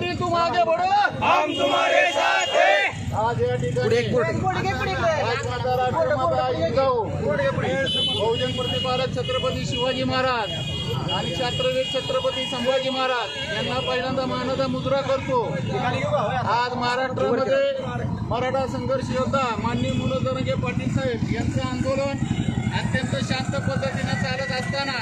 आगे बढ़ो हम तुम्हारे साथ हैं। आज या ठिकाणी राजमाता राष्ट्रमाता जिजाऊ बहुजन प्रतिपालक छत्रपती शिवाजी महाराज आणि छत्रवीर छत्रपती संभाजी महाराज यांना पहिल्यांदा मानदा मुद्रा करतो. आज महाराष्ट्रामध्ये मराठा संघर्ष योद्धा माननीय मनोज दरंगे पाटील साहेब यांचं आंदोलन अत्यंत शांत पद्धतीने चालत असताना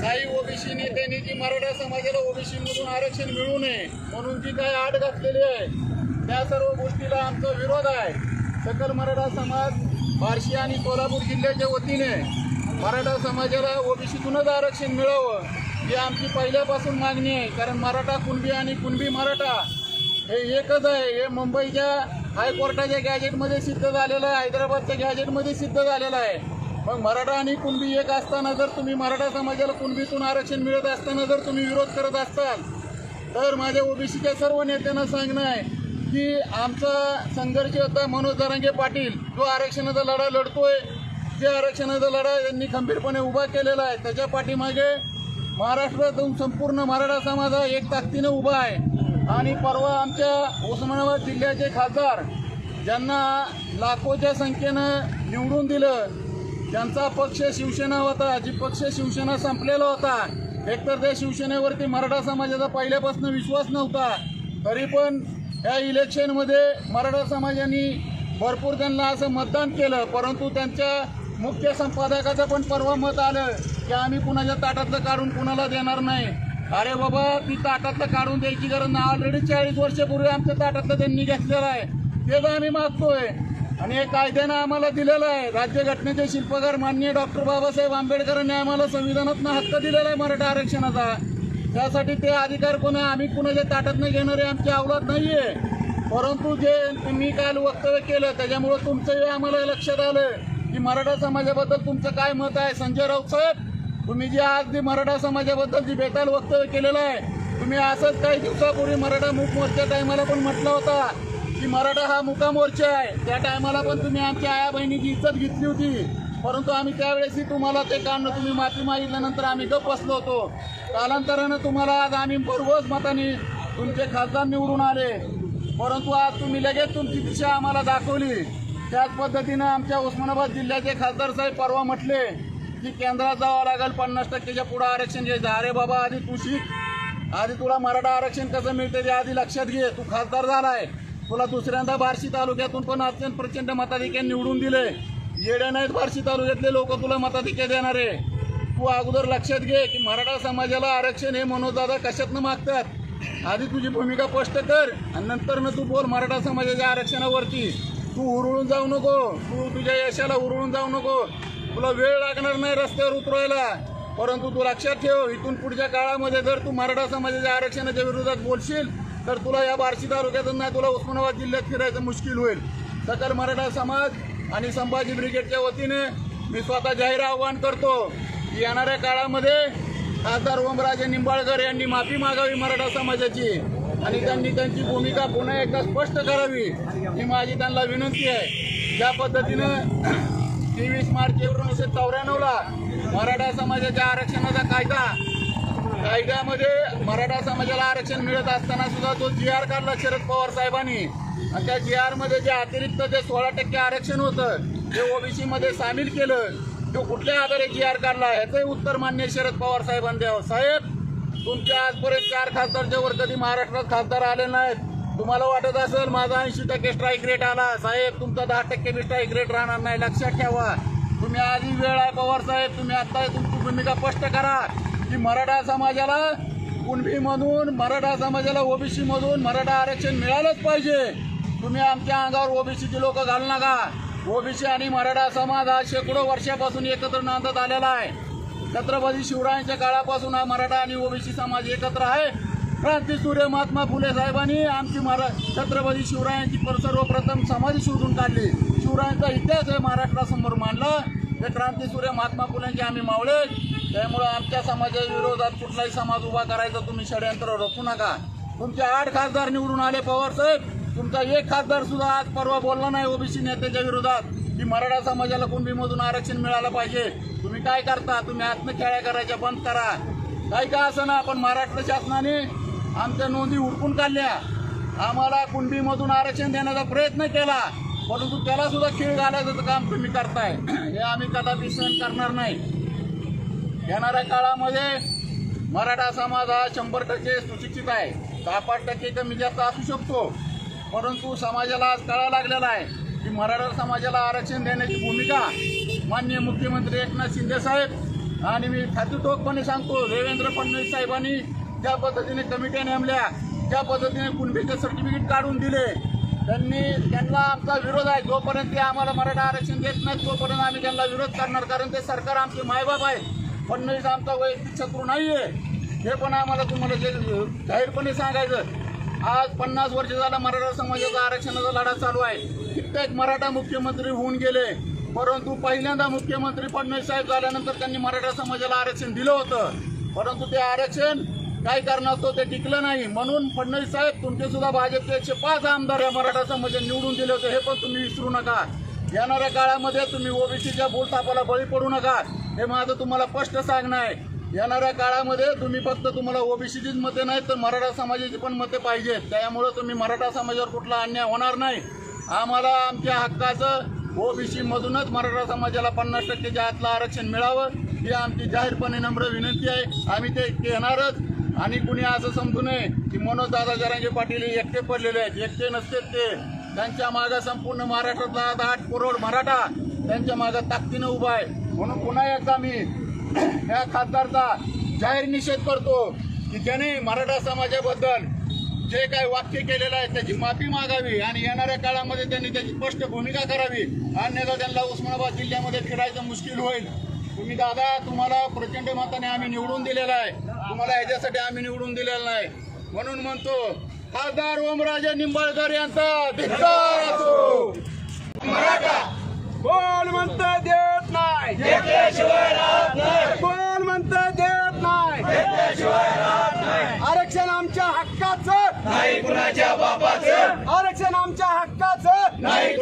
काही ओबीसी नेत्यांनी जी मराठा समाजाला ओबीसी मधून आरक्षण मिळू नये म्हणून जी काही आड घातलेली आहे? त्या सर्व गोष्टीला आमचा विरोध आहे. सकल मराठा समाज बार्शी आणि कोल्हापूर जिल्ह्याच्या वतीने मराठा समाजाला ओबीसीतूनच आरक्षण मिळावं ही आमची पहिल्यापासून मागणी आहे. कारण मराठा कुणबी आणि कुणबी मराठा हे एकच आहे. हे मुंबईच्या हायकोर्टाच्या गॅजेटमध्ये सिद्ध झालेलं आहे हैदराबादच्या गॅजेटमध्ये सिद्ध झालेलं आहे. मग मराठा आणि कुणबी एक असताना जर तुम्ही मराठा समाजाला कुणबीतून आरक्षण मिळत असताना जर तुम्ही विरोध करत असताल तर माझ्या ओबीसीच्या सर्व नेत्यांना सांगणं आहे की आमचा संघर्ष होता मनोज दरांगे पाटील. जो आरक्षणाचा लढा लढतोय जे आरक्षणाचा लढा यांनी खंबीरपणे उभा केलेला आहे त्याच्या पाठीमागे महाराष्ट्रातून संपूर्ण मराठा समाज हा एक ताकदीनं उभा आहे. आणि परवा आमच्या उस्मानाबाद जिल्ह्याचे खासदार ज्यांना लाखोच्या संख्येनं निवडून दिलं ज्यांचा पक्ष शिवसेना होता जी पक्ष शिवसेना संपलेला होता. एकतर त्या शिवसेनेवरती मराठा समाजाचा पहिल्यापासून विश्वास नव्हता तरी पण या इलेक्शनमध्ये मराठा समाजाने भरपूर त्यांना असं मतदान केलं परंतु त्यांच्या मुख्य संपादकाचं पण परवा मत आलं की आम्ही कुणाच्या ताटातलं काढून कुणाला देणार नाही. अरे बाबा ती ताटातलं काढून द्यायची गरज नाही. ऑलरेडी चाळीस वर्षापूर्वी आमच्या ताटातलं त्यांनी घेतलेलं आहे. तेच आम्ही मागतोय. आणि हे कायद्यानं आम्हाला दिलेलं आहे. राज्यघटनेचे शिल्पकार माननीय डॉक्टर बाबासाहेब आंबेडकरांनी आम्हाला संविधानातनं हक्क दिलेला आहे मराठा आरक्षणाचा. त्यासाठी ते अधिकार कोणा आम्ही कुणाच्या ताटातनं घेणारे आमची अवलाद आहे परंतु जे तुम्ही काल वक्तव्य केलं त्याच्यामुळं तुमचंही आम्हाला लक्षात आलं की मराठा समाजाबद्दल तुमचं काय मत आहे? संजय राऊत साहेब तुम्ही जे आज जे मराठा समाजाबद्दल जी बेताल वक्तव्य केलेलं आहे तुम्ही असंच काही दिवसापूर्वी मराठा मूक मोर्चा टायमाला पण म्हटलं होता. की मराठा हा मुका मोर्चा आहे. त्या टायमाला पण तुम्ही आमच्या आया बहिणीची इज्जत घेतली होती. परंतु आम्ही त्यावेळेसही तुम्हाला ते काम तुम्ही माफी मागितल्यानंतर आम्ही गप बसलो होतो. कालांतरानं तुम्हाला आज आम्ही भरघोस मताने तुमचे खासदार निवडून आले. परंतु आज तुम्ही लगेच तुमची दिशा आम्हाला दाखवली. त्याच पद्धतीनं आमच्या उस्मानाबाद जिल्ह्याचे खासदार साहेब परवा म्हटले की केंद्रात जावं लागेल पन्नास टक्केच्या पुढं आरक्षण घ्यायचं. अरे बाबा आधी तू शिक. आधी तुला मराठा आरक्षण कसं मिळतं ते आधी लक्षात घे. तू खासदार झालाय. तुला दुसऱ्यांदा बार्शी तालुक्यातून पण अत्यंत प्रचंड मताधिक्याने निवडून दिले. येड्या नाहीत बार्शी तालुक्यातले लोक तुला मताधिक्य देणारे. तू अगोदर लक्षात घे की मराठा समाजाला आरक्षण हे मनोजदादा कशातनं मागतात? आधी तुझी भूमिका स्पष्ट कर आणि नंतर तू बोल मराठा समाजाच्या आरक्षणावरती. तू उरळून जाऊ नको. तू तुझ्या यशाला उरळून जाऊ नको. तुला वेळ लागणार नाही रस्त्यावर उतरवायला. परंतु तू लक्षात ठेव इथून पुढच्या काळामध्ये जर तू मराठा समाजाच्या आरक्षणाच्या विरोधात बोलशील तर तुला या बार्शी तालुक्यातून नाही तुला उस्मानाबाद जिल्ह्यात फिरायचं मुश्किल होईल. सकल मराठा समाज आणि संभाजी ब्रिगेडच्या वतीने मी स्वतः जाहीर आवाहन करतो की येणाऱ्या काळामध्ये खासदार ओमराजे निंबाळकर यांनी माफी मागावी मराठा समाजाची आणि त्यांनी त्यांची भूमिका पुन्हा एकदा स्पष्ट करावी ही माझी त्यांना विनंती आहे. ज्या पद्धतीनं तेवीस मार्च एकोणीसशे चौऱ्याण्णवला मराठा समाजाच्या आरक्षणाचा कायदा कायद्यामध्ये मराठा समाजाला आरक्षण मिळत असताना सुद्धा तो जी आर काढला शरद पवार साहेबांनी. आणि त्या जी आरमध्ये जे अतिरिक्त जे सोळा टक्के आरक्षण होतं ते ओबीसीमध्ये सामील केलं तो कुठल्या आधारे जी आर काढला ह्याचंही उत्तर मान्य शरद पवार साहेबांनी द्यावं. साहेब तुमच्या आजपर्यंत चार खासदारच्या वर कधी महाराष्ट्रात खासदार आले नाहीत. तुम्हाला वाटत असेल माझा ऐंशी टक्के स्ट्राईक रेट आला. साहेब तुमचा दहा टक्के बी स्ट्राईक रेट राहणार नाही. लक्षात ठेवा. तुम्ही आधी वेळ आहे पवार साहेब. तुम्ही आता तुमची भूमिका स्पष्ट करा. की मराठा समाजाला कुणबीमधून मराठा समाजाला ओबीसी मधून मराठा आरक्षण मिळालंच पाहिजे. तुम्ही आमच्या अंगावर ओबीसीची लोक घालू नका. ओबीसी आणि मराठा समाज हा शेकडो वर्षापासून एकत्र नांदत आलेला आहे. छत्रपती शिवरायांच्या काळापासून हा मराठा आणि ओबीसी समाज एकत्र आहे. क्रांतीसूर्य महात्मा फुले साहेबांनी आमची मरा छत्रपती शिवरायांची पर- सर्वप्रथम समाधी शोधून काढली. शिवरायांचा इतिहास आहे महाराष्ट्रासमोर मांडला. क्रांती क्रांतीसूर्य महात्मा फुलेंचे आम्ही मावळे. त्यामुळं आमच्या समाजाच्या विरोधात कुठलाही समाज उभा करायचा तुम्ही षडयंत्र रचू नका. तुमचे आठ खासदार निवडून आले पवार साहेब. तुमचा एक खासदार सुद्धा आज परवा बोलला नाही ओबीसी नेत्याच्या विरोधात की मराठा समाजाला कुणबीमधून आरक्षण मिळालं पाहिजे. तुम्ही काय करता? तुम्ही आत्मखेळ्या करायच्या बंद करा. काही का असं ना पण महाराष्ट्र शासनाने आमच्या नोंदी उडकून काढल्या. आम्हाला कुणबीमधून आरक्षण देण्याचा प्रयत्न केला परंतु त्याला सुद्धा खीळ घालायचं काम तुम्ही करताय. हे आम्ही कदापि सहन करणार नाही. येणाऱ्या काळामध्ये मराठा समाज हा शंभर टक्के सुशिक्षित आहे. दहा पाच टक्के कमी जास्त असू शकतो. परंतु समाजाला आज कळा लागलेला आहे की मराठा समाजाला आरक्षण देण्याची भूमिका माननीय मुख्यमंत्री एकनाथ शिंदे साहेब आणि मी खात्रीटोकपणे सांगतो देवेंद्र फडणवीस साहेबांनी ज्या पद्धतीने कमिट्या नेमल्या ज्या पद्धतीने कुणबीचे सर्टिफिकेट काढून दिले त्यांनी त्यांना आमचा विरोध आहे. जोपर्यंत ते आम्हाला मराठा आरक्षण देत नाहीत तोपर्यंत आम्ही त्यांना विरोध करणार कारण ते सरकार आमचे मायबाप आहे फडणवीस आमचा वैयक्तिक शत्रू नाहीये. हे पण आम्हाला तुम्हाला जे जाहीरपणे सांगायचं. आज पन्नास वर्ष झाला मराठा समाजाचा आरक्षणाचा लढा चालू आहे. कित्येक मराठा मुख्यमंत्री होऊन गेले. परंतु पहिल्यांदा मुख्यमंत्री फडणवीस साहेब झाल्यानंतर त्यांनी मराठा समाजाला आरक्षण दिलं होतं. परंतु ते आरक्षण काही कारणास्तव ते टिकलं नाही. म्हणून फडणवीस साहेब तुमचे सुद्धा भाजपचे एकशे पाच आमदार या मराठा समाजात निवडून दिले होते. हे पण तुम्ही विसरू नका. येणाऱ्या काळामध्ये तुम्ही ओबीसीच्या बोलतापाला बळी पडू नका. हे माझं तुम्हाला स्पष्ट सांगणं आहे. येणाऱ्या काळामध्ये तुम्ही फक्त तुम्हाला ओबीसीचीच मते नाहीत तर मराठा समाजाची पण मते पाहिजेत. त्यामुळं तुम्ही मराठा समाजावर कुठला अन्याय होणार नाही. आम्हाला आमच्या हक्काचं ओबीसीमधूनच मराठा समाजाला पन्नास टक्केच्या आतलं आरक्षण मिळावं ही आमची जाहीरपणे नम्र विनंती आहे. आम्ही ते घेणारच. आणि कुणी असं समजू नये की मनोज दादा जरांगे पाटील हे एकटे पडलेले आहेत. एकटे नसते ते. त्यांच्या मागं संपूर्ण महाराष्ट्रातला दाट करोड मराठा त्यांच्या मागं ताकदीनं उभा आहे. म्हणून पुन्हा एकदा मी या खासदारचा जाहीर निषेध करतो की ज्याने मराठा समाजाबद्दल जे काही वाक्य केलेलं आहे त्याची माफी मागावी आणि येणाऱ्या काळामध्ये त्यांनी त्याची स्पष्ट भूमिका करावी. अन्यथा त्यांना उस्मानाबाद जिल्ह्यामध्ये फिरायचं मुश्किल होईल. तुम्ही दादा तुम्हाला प्रचंड मताने आम्ही निवडून दिलेला आहे. तुम्हाला ह्याच्यासाठी आम्ही निवडून दिलेला नाही. म्हणून म्हणतो खासदार ओमराजे निंबाळकर यांचा धिक्कार असो. कोण म्हणत देत नाही? कोण म्हणत देत नाही? आरक्षण आमच्या हक्काचं. नाही कुणाच्या बापाचं. आरक्षण आमच्या हक्काचं. नाही